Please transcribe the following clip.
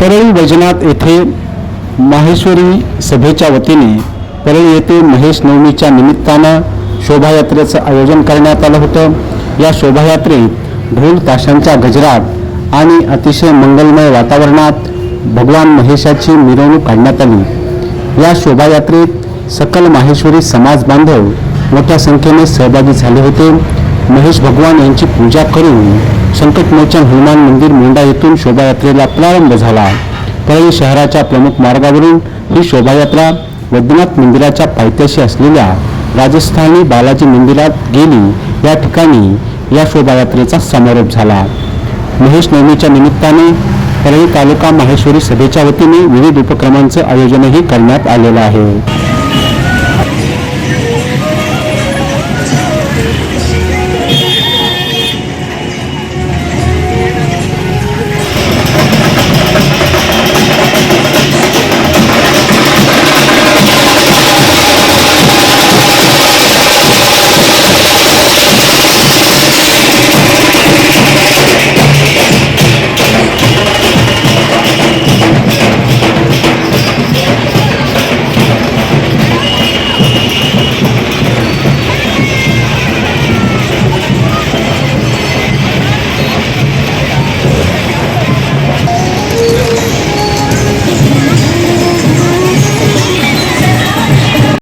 परळी वैजनाथ येथे माहेश्वरी सभेच्या वतीने परळी येथे महेश नवमीच्या निमित्तानं शोभायात्रेचं आयोजन करण्यात आलं होतं. या शोभायात्रेत ढोल ताशांच्या गजरात आणि अतिशय मंगलमय वातावरणात भगवान महेशाची मिरवणूक काढण्यात आली. या शोभायात्रेत सकल माहेश्वरी समाज बांधव मोठ्या संख्येने सहभागी झाले होते. महेश भगवान यांची पूजा करून संकटमोचन हनुमान मंदिर मोंडा येथून शोभायात्रेला प्रारंभ झाला. परळी शहराच्या प्रमुख मार्गावरून ही शोभायात्रा वैद्यनाथ मंदिराच्या पायथ्याशी असलेल्या राजस्थानी बालाजी मंदिरात गेली. या ठिकाणी या शोभायात्रेचा समारोप झाला. महेश नवमीच्या निमित्ताने परळी तालुका माहेश्वरी सभेच्या वतीने विविध उपक्रमांचं आयोजनही करण्यात आलेलं आहे.